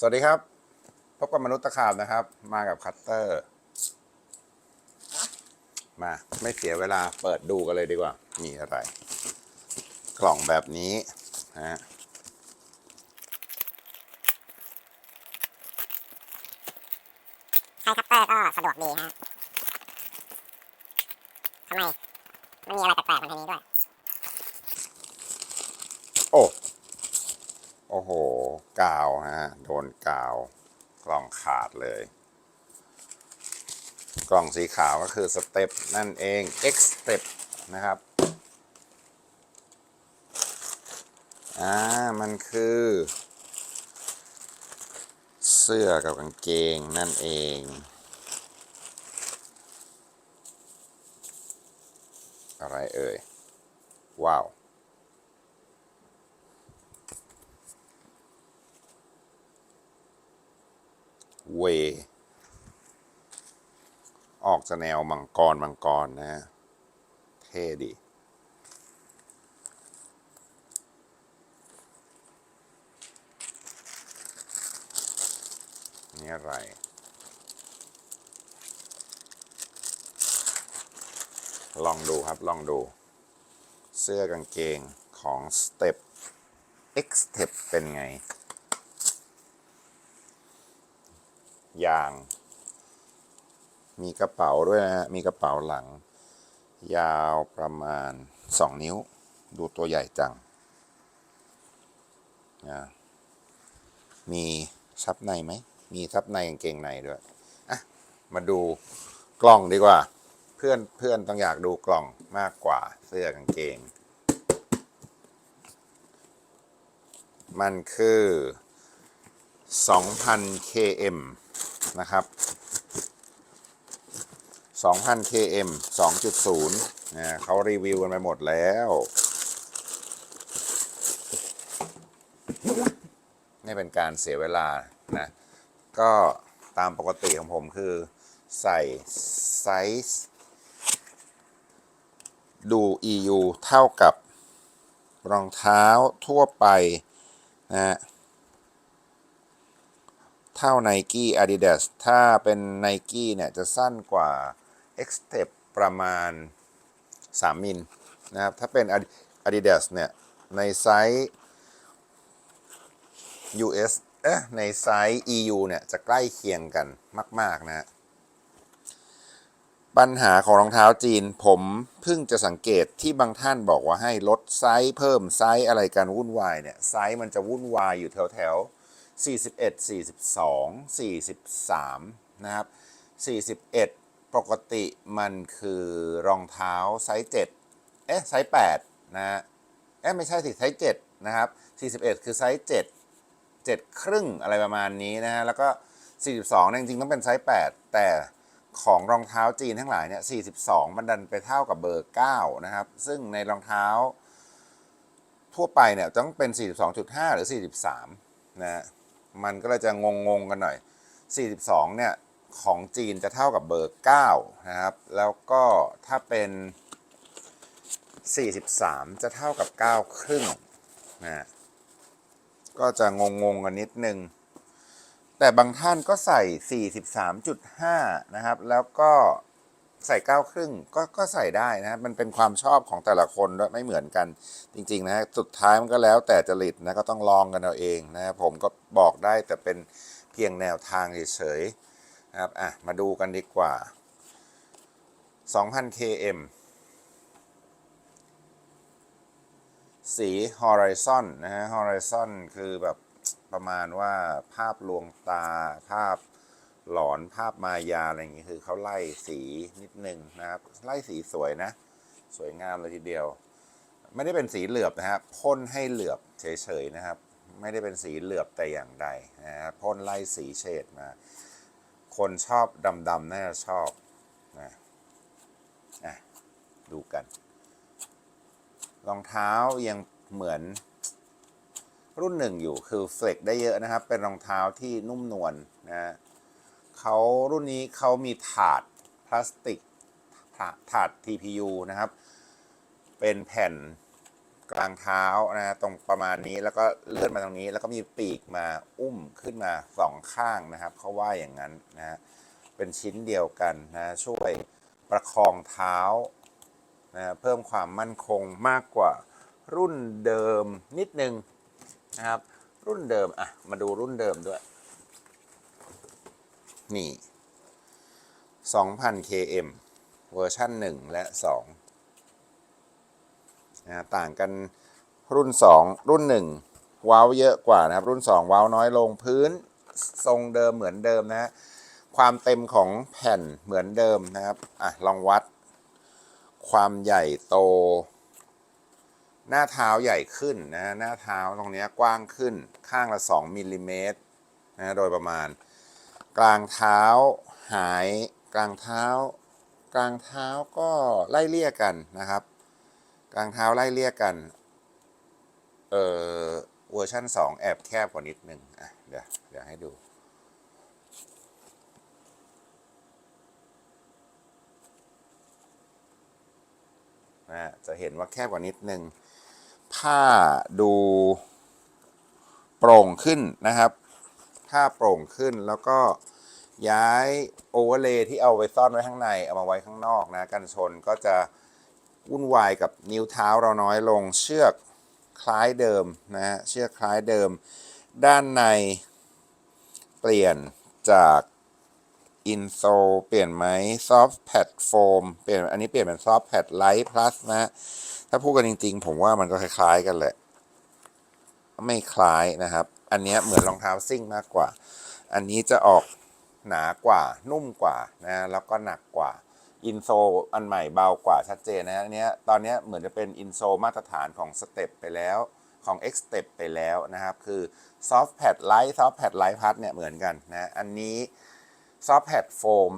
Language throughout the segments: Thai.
สวัสดีครับ พบกับมนุษย์ตะขาบนะครับ มากับคัตเตอร์ มาไม่เสียเวลาเปิดดูกันเลยดีกว่า มีอะไร กล่องแบบนี้ฮะใช้คัตเตอร์ก็สะดวกดีฮะทำไม มันมีอะไรแปลกๆบนทีนี้ด้วย โอ้ โอ้โห กาวฮะ โดนกาว กล่องขาดเลย กล่องสีขาวก็คือสเต็ปนั่นเอง X step นะครับ อ่า มันคือ เสื้อกับกางเกงนั่นเองอะไรเอ่ย ว้าว เว ออกจะแนวมังกร มังกร นะ เท่ดีนี่อะไร ลองดูครับ ลองดู เสื้อกางเกงของ Step X Step เป็นไง ยาง มีกระเป๋าด้วยนะฮะ มีกระเป๋าหลัง ยาวประมาณ 2 นิ้ว ดูตัวใหญ่จังนะมีซับในไหม มีซับในกางเกงในด้วย อะ มาดูกล่องดีกว่า เพื่อนเพื่อนต้องอยากดูกล่องมากกว่าเสื้อกางเกง มันคือ 2,000 km นะครับ 2,000 km 2.0นะเขารีวิวกันไปหมดแล้วไม่เป็นการเสียเวลานะ ก็ตามปกติของผมคือใส่ไซส์ดู EU เท่ากับรองเท้าทั่วไปนะฮะ เท่า Nike Adidas ถ้าเป็น Nike เนี่ยจะสั้นกว่า X t e p ประมาณ 3 มิลนะครับ ถ้าเป็น Adidas เนี่ย ในไซส์ US เอ๊ะในไซส์ EU เนี่ย จะใกล้เคียงกันมาก ๆ นะ ปัญหาของรองเท้าจีนผมเพิ่งจะสังเกตที่บางท่านบอกว่าให้ลดไซส์เพิ่มไซส์อะไรกันวุ่นวายเนี่ย ไซส์มันจะวุ่นวายอยู่แถวแถวๆ 41 42 43 นะครับ 41 ปกติมันคือรองเท้าไซส์ 7 เอ๊ะ ไซส์ 8 นะฮะ เอ๊ะ ไม่ใช่สิไซส์ 7 นะครับ 41 คือไซส์ 7 7 ครึ่งอะไรประมาณนี้นะฮะ แล้วก็ 42เนี่ยจริงๆ ต้องเป็นไซส์ 8 แต่ของรองเท้าจีนทั้งหลายเนี่ย 42 มันดันไปเท่ากับเบอร์ 9 นะครับ ซึ่งในรองเท้าทั่วไปเนี่ยต้องเป็น 42.5 หรือ 43 นะฮะ มันก็เลยจะงงๆกันหน่อย 42 เนี่ย ของจีนจะเท่ากับเบอร์ 9 นะครับ แล้วก็ถ้าเป็น 43 จะเท่ากับ 9 ครึ่งนะฮะก็จะงงๆกันนิดนึง แต่บางท่านก็ใส่ 43.5 นะครับ แล้วก็ ใส่9ครึ่งก็ก็ใส่ได้นะมันเป็นความชอบของแต่ละคนด้วยไม่เหมือนกันจริงๆนะสุดท้ายมันก็แล้วแต่จริตนะก็ต้องลองกันเอาเองนะผมก็บอกได้แต่เป็นเพียงแนวทางเฉยๆนะครับอะมาดูกันดีกว่า 2,000 km สี Horizon นะฮะ Horizon คือแบบประมาณว่าภาพลวงตาภาพ หลอนภาพมายาอะไรอย่างงี้คือเขาไล่สีนิดนึงนะครับ ไล่สีสวยนะ สวยงามเลยทีเดียว ไม่ได้เป็นสีเหลือบนะครับพ่นให้เหลือบเฉยๆนะครับ ไม่ได้เป็นสีเหลือบแต่อย่างใดนะครับพ่นไล่สีเฉดมา คนชอบดำๆน่าจะชอบนะอะดูกันรองเท้ายังเหมือนรุ่นหนึ่งอยู่คือเฟลกได้เยอะนะครับ เป็นรองเท้าที่นุ่มนวลนะฮะ เขารุ่นนี้เขามีถาดพลาสติกถาถาด TPU นะครับ เป็นแผ่นกลางเท้านะตรงประมาณนี้แล้วก็เลื่อนมาตรงนี้ แล้วก็มีปีกมาอุ้มขึ้นมาสองข้างนะครับเขาว่าอย่างนั้นนะฮะเป็นชิ้นเดียวกันนะช่วยประคองเท้านะเพิ่มความมั่นคงมากกว่ารุ่นเดิมนิดนึงนะครับ รุ่นเดิมอะมาดูรุ่นเดิมด้วย นี่ 2,000 km เวอร์ชัน1 และ2นะต่างกันรุ่น 2 รุ่น 1 ว้าวเยอะกว่านะครับ รุ่น 2 ว้าวน้อยลงพื้นทรงเดิมเหมือนเดิมนะความเต็มของแผ่นเหมือนเดิมนะครับอะลองวัด ความใหญ่โต หน้าเท้าใหญ่ขึ้นนะหน้าเท้าตรงเนี้ยกว้างขึ้นข้างละ 2มิลลิเมตรนะโดยประมาณ กลางเท้าหายกลางเท้า กลางเท้าก็ไล่เลี่ยกันนะครับ กลางเท้าไล่เลี่ยกันเอ่อเวอร์ชัน2 แอบแคบกว่านิดนึงอะเดี๋ยวเดี๋ยวให้ดูนะฮะจะเห็นว่าแคบกว่านิดนึง ผ้าดูโปร่งขึ้นนะครับ ผ้าโปร่งขึ้นแล้วก็ย้ายโอเวอร์เลย์ที่เอาไว้ซ่อนไว้ข้างในเอามาไว้ข้างนอกนะกันชนก็จะวุ่นวายกับนิ้วเท้าเราน้อยลงเชือกคล้ายเดิมนะเชือกคล้ายเดิม ด้านในเปลี่ยนจากอินโซเปลี่ยนไหมซอฟต์แพดโฟมเปลี่ยนอันนี้เปลี่ยนเป็นซอฟต์แพดไลท์พลัสนะฮะถ้าพูดกันจริงๆ ผมว่ามันก็คล้ายๆกันแหละ ไม่คล้ายนะครับอันนี้เหมือนรองเท้าซิ่งมากกว่า อันนี้จะออกหนากว่านุ่มกว่านะ แล้วก็หนักกว่า อินโซอันใหม่เบากว่าชัดเจนนะอันนี้ตอนนี้เหมือนจะเป็นอินโซมาตรฐานของสเต็ปไปแล้วของ X Step ไปแล้วนะครับ คือ Soft Pad Light Soft Pad Light Plus เนี่ยเหมือนกันนะ อันนี้ Soft Pad Foam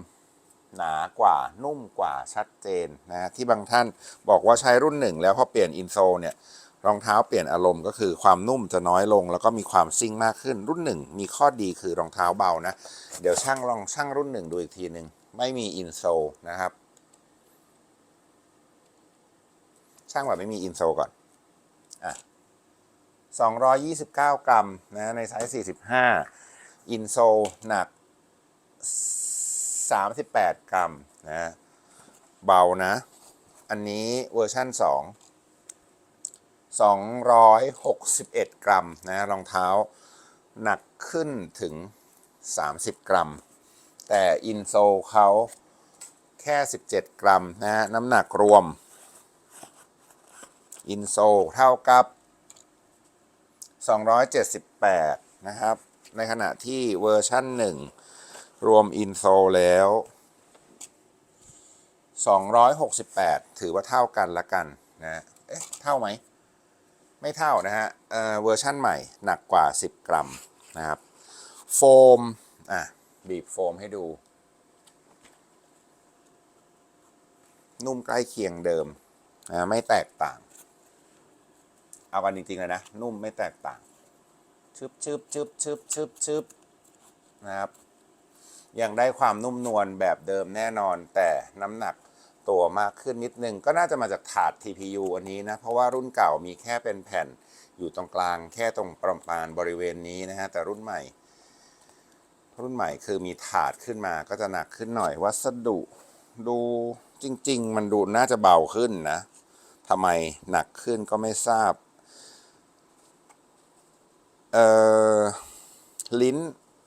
หนากว่านุ่มกว่าชัดเจนนะที่บางท่านบอกว่าใช้รุ่นหนึ่งแล้วพอเปลี่ยนอินโซเนี่ย รองเท้าเปลี่ยนอารมณ์ก็คือความนุ่มจะน้อยลง แล้วก็มีความซิ่งมากขึ้น รุ่นหนึ่งมีข้อดีคือรองเท้าเบานะ เดี๋ยวช่างลองช่างรุ่นหนึ่งดูอีกทีหนึ่งไม่มีอินโซนะครับ ช่างแบบไม่มีอินโซก่อนอะ229 กรัมนะในไซส์45 อินโซหนัก 38 กรัมนะเบานะ อันนี้เวอร์ชั่น 2 261 กรัมนะรองเท้าหนักขึ้นถึง 30 กรัม แต่อินโซเขาแค่ 17 กรัมนะน้ำหนักรวม อินโซเท่ากับ 278 นะครับ ในขณะที่เวอร์ชั่น 1 รวมอินโซแล้ว 268 ถือว่าเท่ากันละกันนะ เอ๊ะ เท่าไหม ไม่เท่านะฮะเอ่อเวอร์ชั่นใหม่หนักกว่า 10 กรัมนะครับโฟมอะบีบโฟมให้ดู นุ่มใกล้เคียงเดิมนะไม่แตกต่าง เอากันจริงๆเลยนะ นุ่มไม่แตกต่างชึบชึบชึบชึบชึบชึบนะครับ ยังได้ความนุ่มนวลแบบเดิมแน่นอนแต่น้ำหนัก ตัวมากขึ้นนิดนึง ก็น่าจะมาจากถาด TPU อันนี้นะ เพราะว่ารุ่นเก่ามีแค่เป็นแผ่นอยู่ตรงกลาง แค่ตรงประมาณบริเวณนี้นะฮะ แต่รุ่นใหม่ รุ่นใหม่คือมีถาดขึ้นมาก็จะหนักขึ้นหน่อย วัสดุดูจริง ๆ มันดูน่าจะเบาขึ้นนะทำไมหนักขึ้นก็ไม่ทราบ เอ่อ ลิ้น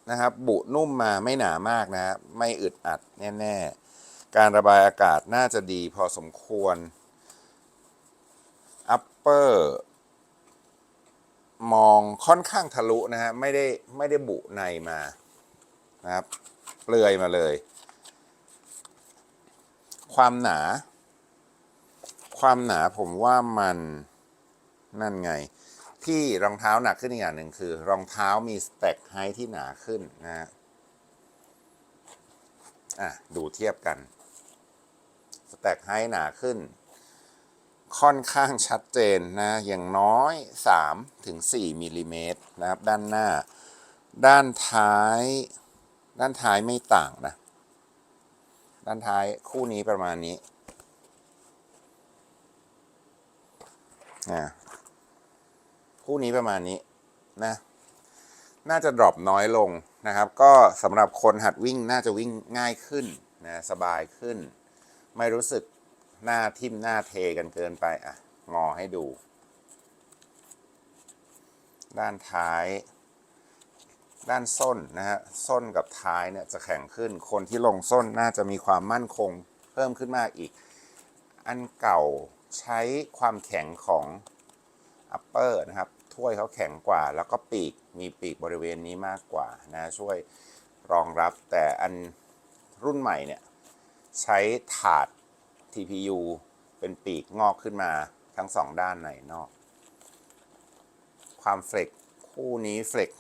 นะครับ บุนุ่มมาไม่หนามากนะ ไม่อึดอัดแน่ ๆ การระบายอากาศน่าจะดีพอสมควร upper มองค่อนข้างทะลุนะฮะ ไม่ได้ไม่ได้บุในมานะครับ เปลือยมาเลย ความหนา ความหนาผมว่ามันนั่นไง ที่รองเท้าหนักขึ้นอีกอย่างหนึ่งคือ รองเท้ามีสเต็กไฮที่หนาขึ้นนะฮะอะ ดูเทียบกัน สเต็กไฮหนาขึ้น ค่อนข้างชัดเจนนะ อย่างน้อย 3 ถึง 4มิลลิเมตรนะครับ ด้านหน้า ด้านท้าย ด้านท้ายไม่ต่างนะ ด้านท้ายคู่นี้ประมาณนี้อ่คู่นี้ประมาณนี้นะ น่าจะดรอปน้อยลงนะครับ ก็สำหรับคนหัดวิ่งน่าจะวิ่งง่ายขึ้นนะสบายขึ้น ไม่รู้สึกหน้าทิ่มหน้าเทกันเกินไปอะ งอให้ดู ด้านท้าย ด้านส้นนะฮะ ส้นกับท้ายเนี่ยจะแข็งขึ้น คนที่ลงส้นน่าจะมีความมั่นคงเพิ่มขึ้นมากอีก อันเก่าใช้ความแข็งของ upper นะครับ ถ้วยเขาแข็งกว่า แล้วก็ปีก มีปีกบริเวณนี้มากกว่านะ ช่วยรองรับ แต่อันรุ่นใหม่เนี่ย ใช้ถาด TPU เป็นปีกงอกขึ้นมาทั้งสองด้านในนอก ความเฟลกคู่นี้เฟลก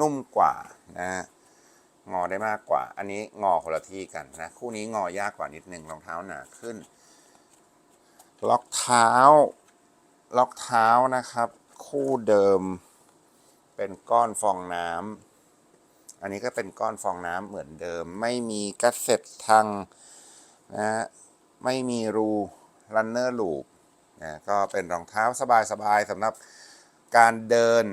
นุ่มกว่านะฮะงอได้มากกว่า อันนี้งอคนละที่กันนะ คู่นี้งอยากกว่านิดนึงรองเท้าหนาขึ้น ล็อกเท้า ล็อกเท้านะครับ คู่เดิม เป็นก้อนฟองน้ำอันนี้ก็เป็นก้อนฟองน้ำเหมือนเดิม ไม่มีกัสเซ็ตทาง นะฮะไม่มีรูรันเนอร์ลูปนะก็เป็นรองเท้าสบายๆสำหรับการเดิน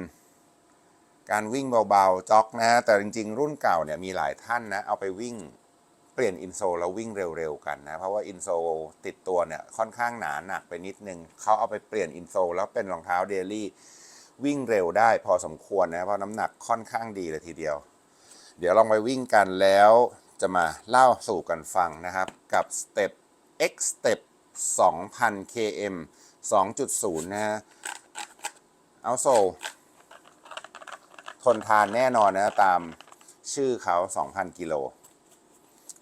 การวิ่งเบาๆจ็อกนะฮะแต่จริงๆ รุ่นเก่าเนี่ยมีหลายท่านนะเอาไปวิ่งเปลี่ยนอินโซลแล้ววิ่งเร็วๆกันนะ เพราะว่าอินโซลติดตัวเนี่ยค่อนข้างหนาหนักไปนิดนึงเขาเอาไปเปลี่ยนอินโซลแล้วเป็นรองเท้าเดลี่วิ่งเร็วได้พอสมควรนะเพราะน้ำหนักค่อนข้างดีเลยทีเดียว เดี๋ยวลองไปวิ่งกันแล้ว จะมาเล่าสู่กันฟังนะครับกับ Step X Step 2,000 km 2.0 นะฮะเอาโซทนทานแน่นอนนะตามชื่อเขา 2,000 กิโล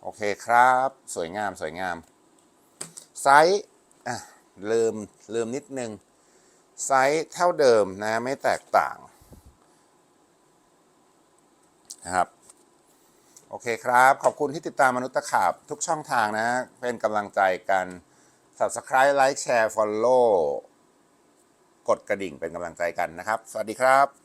โอเคครับ สวยงามสวยงาม ไซส์อะลืมลืมนิดนึง ไซส์เท่าเดิมนะ ไม่แตกต่างนะครับ อเคครับ ขอบคุณที่ติดตามมนุษย์ตะขาบทุกช่องทางนะ เป็นกำลังใจกัน Subscribe Like Share Follow กดกระดิ่งเป็นกำลังใจกันนะครับ สวัสดีครับ